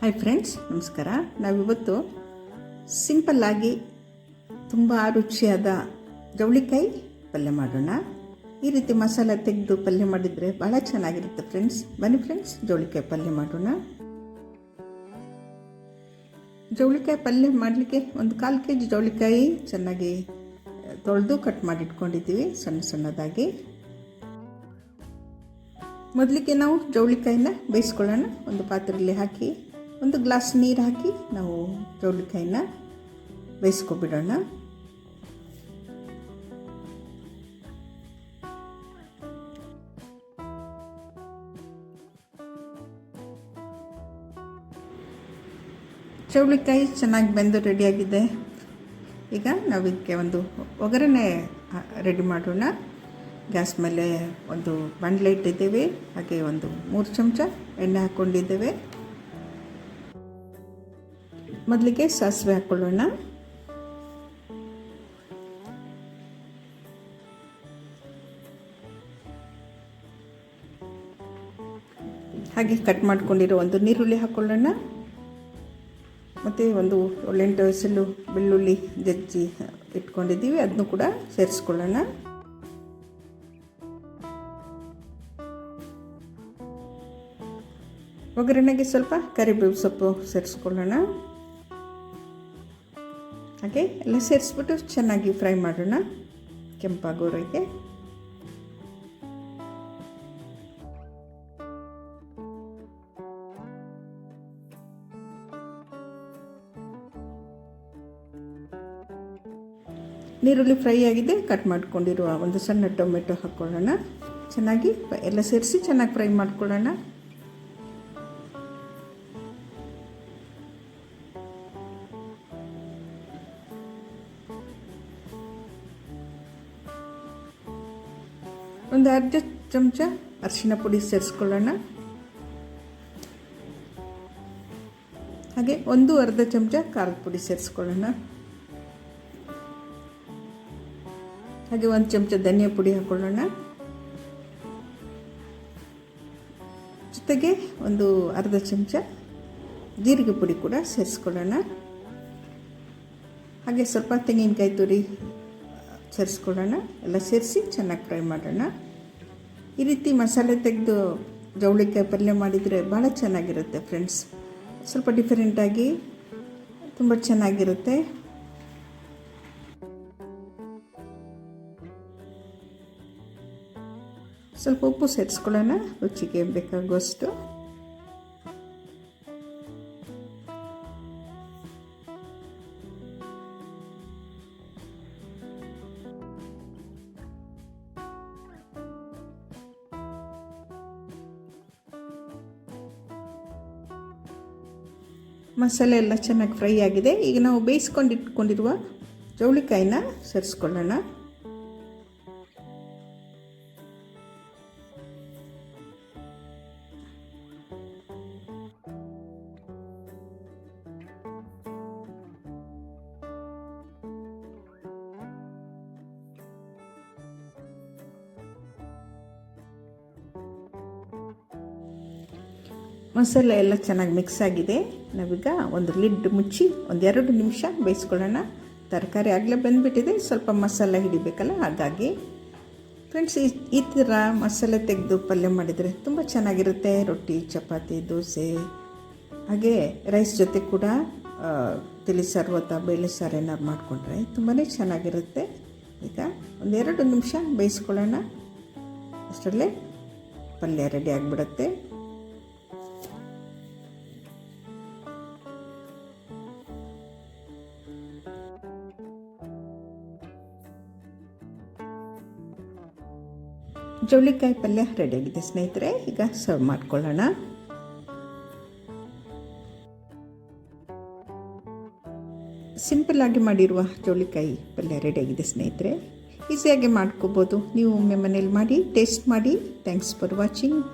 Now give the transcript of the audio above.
Hi friends ನಮಸ್ಕಾರ. ನಾವಿವತ್ತು ಸಿಂಪಲ್ಲಾಗಿ ತುಂಬ ರುಚಿಯಾದ ಜವಳಿಕಾಯಿ ಪಲ್ಯ ಮಾಡೋಣ. ಈ ರೀತಿ ಮಸಾಲೆ ತೆಗೆದು ಪಲ್ಯ ಮಾಡಿದರೆ ಭಾಳ ಚೆನ್ನಾಗಿರುತ್ತೆ ಫ್ರೆಂಡ್ಸ್ ಬನ್ನಿ ಫ್ರೆಂಡ್ಸ್ ಜವಳಿಕಾಯಿ ಪಲ್ಯ ಮಾಡೋಣ. ಜವಳಿಕಾಯಿ ಪಲ್ಯ ಮಾಡಲಿಕ್ಕೆ ಒಂದು ಕಾಲು ಕೆ ಜಿ ಜವಳಿಕಾಯಿ ಚೆನ್ನಾಗಿ ತೊಳೆದು ಕಟ್ ಮಾಡಿಟ್ಕೊಂಡಿದ್ದೀವಿ, ಸಣ್ಣ ಸಣ್ಣದಾಗಿ. ಮೊದಲಿಗೆ ನಾವು ಜವಳಿಕಾಯಿನ ಬೇಯಿಸ್ಕೊಳ್ಳೋಣ. ಒಂದು ಪಾತ್ರೆಯಲ್ಲಿ ಹಾಕಿ ಒಂದು ಗ್ಲಾಸ್ ನೀರು ಹಾಕಿ ನಾವು ಚೌಳಿಕಾಯಿನ ಬೇಯಿಸ್ಕೊಬಿಡೋಣ. ಚೌಳಿಕಾಯಿ ಚೆನ್ನಾಗಿ ಬೆಂದು ರೆಡಿಯಾಗಿದೆ. ಈಗ ನಾವು ಇದಕ್ಕೆ ಒಂದು ಒಗ್ಗರಣೆ ರೆಡಿ ಮಾಡೋಣ. ಗ್ಯಾಸ್ ಮೇಲೆ ಒಂದು ಬಾಣಲೆ ಇಟ್ಟಿದ್ದೇವೆ. ಹಾಗೆ ಒಂದು ಮೂರು ಚಮಚ ಎಣ್ಣೆ ಹಾಕ್ಕೊಂಡಿದ್ದೇವೆ ಮೊದಲಿಗೆ ಸಾಸಿವೆ ಹಾಕ್ಕೊಳ್ಳೋಣ ಹಾಗೆ ಕಟ್ ಮಾಡ್ಕೊಂಡಿರೋ ಒಂದು ನೀರುಳ್ಳಿ ಹಾಕ್ಕೊಳ್ಳೋಣ ಮತ್ತು ಒಂದು ಏಳೆಂಟು ಹೆಸಲು ಬೆಳ್ಳುಳ್ಳಿ ಜಜ್ಜಿ ಇಟ್ಕೊಂಡಿದ್ದೀವಿ ಅದನ್ನು ಕೂಡ ಸೇರಿಸ್ಕೊಳ್ಳೋಣ. ಒಗ್ಗರಣೆಗೆ ಸ್ವಲ್ಪ ಕರಿಬೇವು ಸೊಪ್ಪು ಸೇರಿಸ್ಕೊಳ್ಳೋಣ. ಹಾಗೆ ಎಲ್ಲ ಸೇರಿಸ್ಬಿಟ್ಟು ಚೆನ್ನಾಗಿ ಫ್ರೈ ಮಾಡೋಣ ಕೆಂಪಾಗೋರಿಗೆ. ನೀರುಳ್ಳಿ ಫ್ರೈ ಆಗಿದೆ, ಕಟ್ ಮಾಡ್ಕೊಂಡಿರುವ ಒಂದು ಸಣ್ಣ ಟೊಮೆಟೊ ಹಾಕ್ಕೊಳ್ಳೋಣ ಚೆನ್ನಾಗಿ ಎಲ್ಲ ಸೇರಿಸಿ ಚೆನ್ನಾಗಿ ಫ್ರೈ ಮಾಡ್ಕೊಳ್ಳೋಣ. ಒಂದು ಅರ್ಧ ಚಮಚ ಅರಿಶಿನ ಪುಡಿ ಸೇರಿಸ್ಕೊಳ್ಳೋಣ. ಹಾಗೆ ಒಂದು ಅರ್ಧ ಚಮಚ ಖಾರದ ಪುಡಿ ಸೇರಿಸ್ಕೊಳ್ಳೋಣ. ಹಾಗೆ ಒಂದು ಚಮಚ ಧನಿಯಾ ಪುಡಿ ಹಾಕೊಳ್ಳೋಣ. ಜೊತೆಗೆ ಒಂದು ಅರ್ಧ ಚಮಚ ಜೀರಿಗೆ ಪುಡಿ ಕೂಡ ಸೇರಿಸ್ಕೊಳ್ಳೋಣ. ಹಾಗೆ ಸ್ವಲ್ಪ ತೆಂಗಿನಕಾಯಿ ತುರಿ ಸೇರಿಸ್ಕೊಳ್ಳೋಣ. ಎಲ್ಲ ಸೇರಿಸಿ ಚೆನ್ನಾಗಿ ಫ್ರೈ ಮಾಡೋಣ. ಈ ರೀತಿ ಮಸಾಲೆ ತೆಗೆದು ಜವಳಿಕಾಯಿ ಪಲ್ಯ ಮಾಡಿದರೆ ಭಾಳ ಚೆನ್ನಾಗಿರುತ್ತೆ ಫ್ರೆಂಡ್ಸ್ ಸ್ವಲ್ಪ ಡಿಫರೆಂಟಾಗಿ ತುಂಬ ಚೆನ್ನಾಗಿರುತ್ತೆ. ಸ್ವಲ್ಪ ಉಪ್ಪು ಸೇರಿಸ್ಕೊಳ್ಳೋಣ, ರುಚಿಗೆ ಬೇಕಾಗುವಷ್ಟು. ಮಸಾಲೆ ಎಲ್ಲ ಚೆನ್ನಾಗಿ ಫ್ರೈ ಆಗಿದೆ. ಈಗ ನಾವು ಬೇಯಿಸ್ಕೊಂಡಿಟ್ಕೊಂಡಿರುವ ಜವಳಿಕಾಯಿನ ಸೇರಿಸ್ಕೊಳ್ಳೋಣ. ಮಸಾಲೆ ಎಲ್ಲ ಚೆನ್ನಾಗಿ ಮಿಕ್ಸ್ ಆಗಿದೆ. ನಾವೀಗ ಒಂದು ಲಿಡ್ ಮುಚ್ಚಿ ಒಂದೆರಡು ನಿಮಿಷ ಬೇಯಿಸ್ಕೊಳ್ಳೋಣ. ತರಕಾರಿ ಆಗಲೇ ಬಂದುಬಿಟ್ಟಿದೆ. ಸ್ವಲ್ಪ ಮಸಾಲೆ ಹಿಡಿಬೇಕಲ್ಲ? ಹಾಗಾಗಿ ಫ್ರೆಂಡ್ಸ್ ಈ ಈ ಥರ ಮಸಾಲೆ ತೆಗೆದು ಪಲ್ಯ ಮಾಡಿದರೆ ತುಂಬ ಚೆನ್ನಾಗಿರುತ್ತೆ. ರೊಟ್ಟಿ, ಚಪಾತಿ, ದೋಸೆ. ಹಾಗೆ ರೈಸ್ ಜೊತೆ ಕೂಡ ತಿಳಿ ಸಾರು ಅಥವಾ ಬೇಳೆ ಸಾರು ಏನಾರು ಮಾಡಿಕೊಂಡ್ರೆ ತುಂಬಾ ಚೆನ್ನಾಗಿರುತ್ತೆ. ಈಗ ಒಂದೆರಡು ನಿಮಿಷ ಬೇಯಿಸ್ಕೊಳ್ಳೋಣ. ಅಷ್ಟರಲ್ಲೇ ಪಲ್ಯ ರೆಡಿ ಆಗಿಬಿಡುತ್ತೆ. ಜವಳಿಕಾಯಿ ಪಲ್ಯ ರೆಡಿಯಾಗಿದೆ ಸ್ನೇಹಿತರೆ, ಈಗ ಸರ್ವ್ ಮಾಡ್ಕೊಳ್ಳೋಣ. ಸಿಂಪಲ್ಲಾಗಿ ಮಾಡಿರುವ ಜವಳಿಕಾಯಿ ಪಲ್ಯ ರೆಡಿಯಾಗಿದೆ ಸ್ನೇಹಿತರೆ. ಈಸಿಯಾಗಿ ಮಾಡ್ಕೋಬೋದು. ನೀವು ಒಮ್ಮೆ ಮನೇಲಿ ಮಾಡಿ ಟೇಸ್ಟ್ ಮಾಡಿ. Thanks for watching